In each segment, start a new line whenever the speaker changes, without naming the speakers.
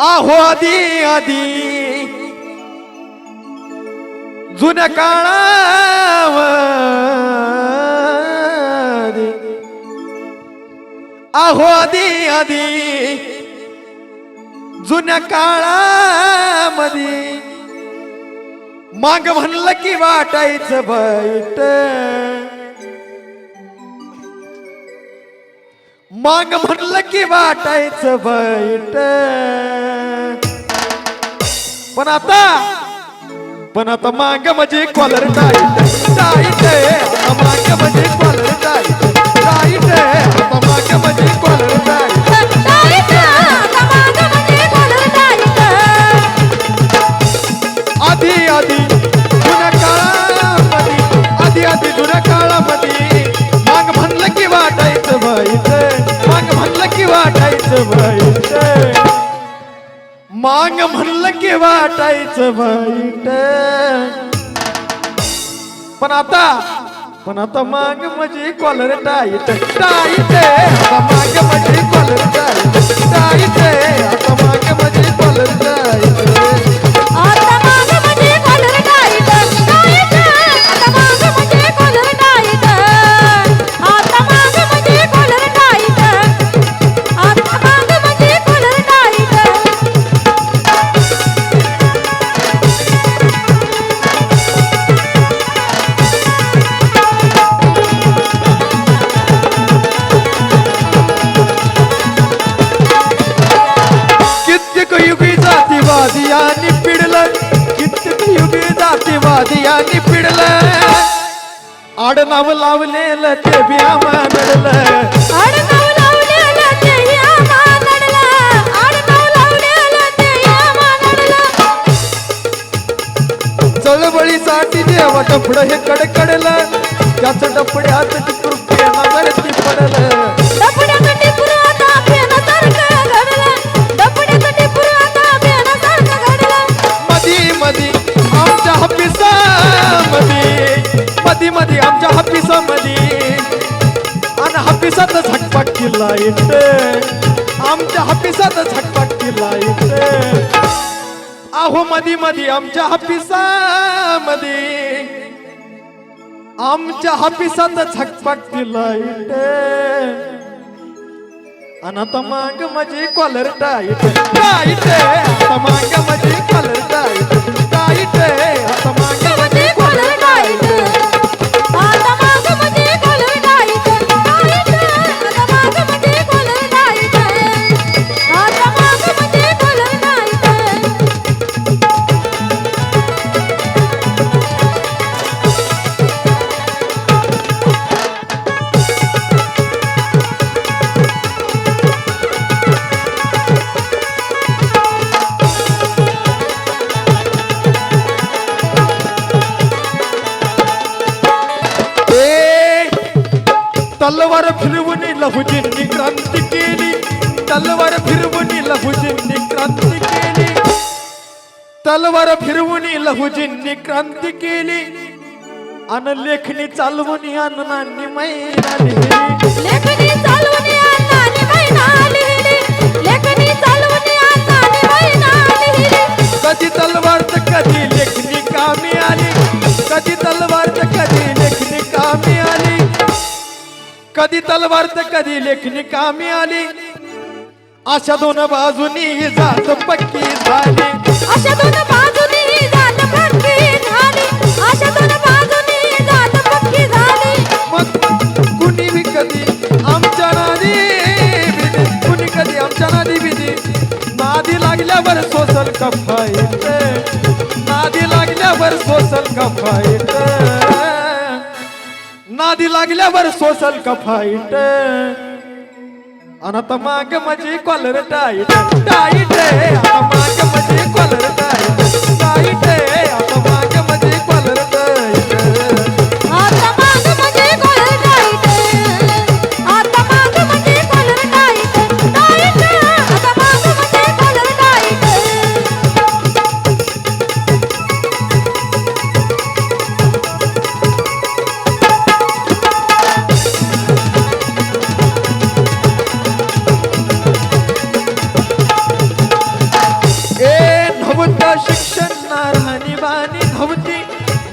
आहो आधी आधी. जुन्या काळामध्ये आहो आधी आधी. जुन्या काळामध्ये माग म्हणलं की वाटायचं बैठ. माग म्हणलं की वाटायचं बैठ पण आता पण आता माग म्हणजे कॉलर टाईट. टाईट माग म्हणजे कॉलर टाईट. टाईट आता माग म्हणजे कॉलर टाईट. आधी आधी जुन्या काळामध्ये आधी आधी जुन्या काळामध्ये माग म्हणलं की वाटायचं की वाटायचं वाईट मांग म्हणलं की वाटायचं वाईट पण आता पण आता मांग म्हणजे कॉलर टाईट टाईट आडनाव लावलेलं ते बी आम्हाला चळवळीसाठी देवा टपड हे कडकडलं. त्याच डपड्यात कृपया नजरती पडलं. झटपट केला येते आमच्या हापिसात झटपट केला येते आहो मधी मधी आमच्या हापिसामध्ये आमच्या हापिसात झटपट केला येते आणि मांग माग माझी कॉलर टाईट. टाईट. मांग माग माझी कॉलर टाईट. टाईट. तलवार फिरवून लहुजींनी क्रांती केली. तलवार फिरवून लहुजींनी क्रांती केली. तलवार फिरवून लहुजींनी क्रांती केली. अन लेखणी चालवून अण्णांनी
मैदानी
कधी तलवार तर कधी लेखणी कामी आली. अशा दोन बाजूनी जात पक्की झाली.
अशा दोन बाजूनी जात पक्की झाली. अशा दोन बाजूनी जात पक्की झाली.
मग कुणी बी कधी आमच्या नादी बिदी. कुणी कधी आमच्या नादी बिदी? नादी लागल्यावर सोसल कफाईत नादी लागल्यावर सोसल कफाईत नादी लागल्यावर सोसल का फाईट अन आता माग माझी कॉलर टाईट टाईट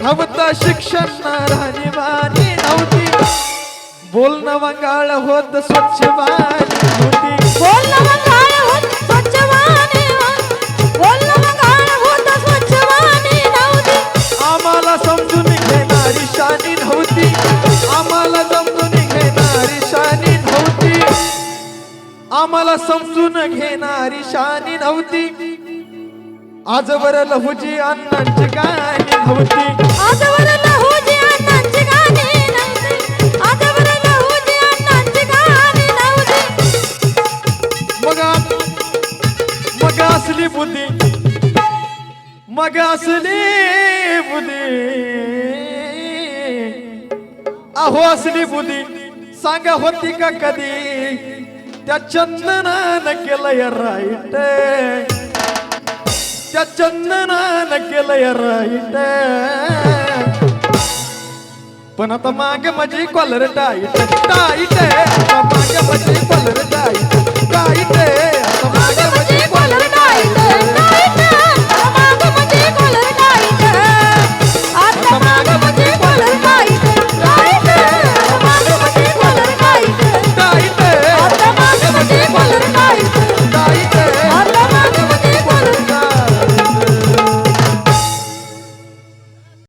नव्हतं शिक्षण राहणीमानी नव्हती. बोलणं वंगाळ होत स्वच्छ वाणी होती.
बोलणं मगाळ होत बोलणं स्वच्छवाणी नव्हती.
आम्हाला समजून घेणारी शानी नव्हती. आम्हाला समजून घेणारी शानी नव्हती. आम्हाला समजून घेणारी शानी नव्हती. आजवर लहुजी अण्णांची गाणी नव्हती
आजवर लहुजी अण्णांची गाणी नव्हती. आजवर लहुजी अण्णांची गाणी नव्हती.
मग मग असली बुद्धी. मग असली बुद्धी. अहो असली बुद्धी. सांगा होती का कधी? त्या चंदनानं केलंय राईट. त्या चंदनानं केलंय राईट. पण आता माग माझी कॉलर टाईट टाईट माझी कॉलर टाईट टाईट